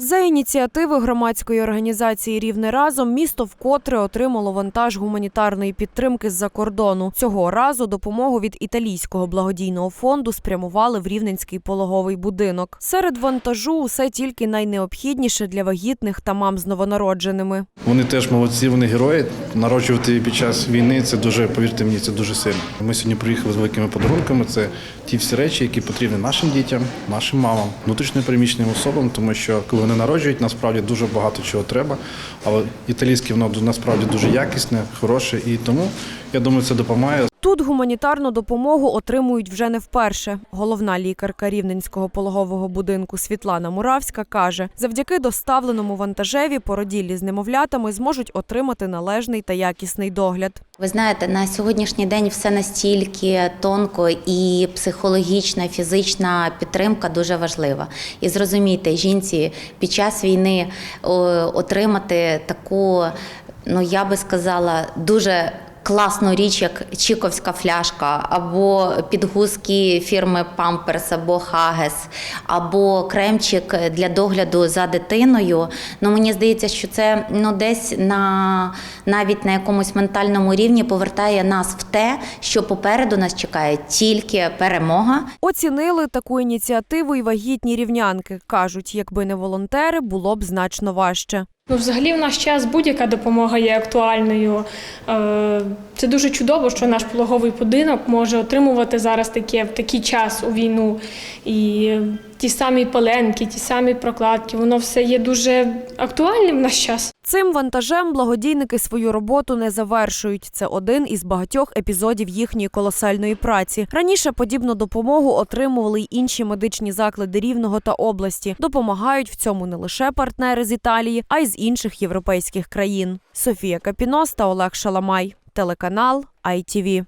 За ініціативи громадської організації Рівне разом місто вкотре отримало вантаж гуманітарної підтримки з-за кордону. Цього разу допомогу від італійського благодійного фонду спрямували в рівненський пологовий будинок. Серед вантажу усе тільки найнеобхідніше для вагітних та мам з новонародженими. Вони теж молодці, вони герої. Народжувати під час війни це дуже, повірте мені, це дуже сильно. Ми сьогодні приїхали з великими подарунками. Це ті всі речі, які потрібні нашим дітям, нашим мамам, внутрішньо переміщеним особам, тому що коли вони народжують, насправді дуже багато чого треба. Але італійське воно насправді дуже якісне, хороше, і тому я думаю, це допомагає. Тут гуманітарну допомогу отримують вже не вперше. Головна лікарка рівненського пологового будинку Світлана Муравська каже: завдяки доставленому вантажеві породіллі з немовлятами зможуть отримати належний та якісний догляд. Ви знаєте, на сьогоднішній день все настільки тонко і психологічна, фізична підтримка дуже важлива. І зрозумійте, жінці під час війни отримати таку, ну я би сказала, дуже. Класну річ, як чіковська фляжка, або підгузки фірми Pampers, або Hages, або кремчик для догляду за дитиною. Ну мені здається, що це ну десь на навіть на якомусь ментальному рівні повертає нас в те, що попереду нас чекає тільки перемога. Оцінили таку ініціативу і вагітні рівнянки. кажуть, якби не волонтери, було б значно важче. Ну, взагалі, в наш час будь-яка допомога є актуальною. Е, Це дуже чудово, що наш пологовий будинок може отримувати зараз таке в такий час у війну. І ті самі паленки, ті самі прокладки, воно все є дуже актуальним в наш час. Цим вантажем благодійники свою роботу не завершують. Це один із багатьох епізодів їхньої колосальної праці. Раніше подібну допомогу отримували й інші медичні заклади рівного та області. Допомагають в цьому не лише партнери з Італії, а й з інших європейських країн. Софія Капінос та Олег Шаламай. Телеканал ITV.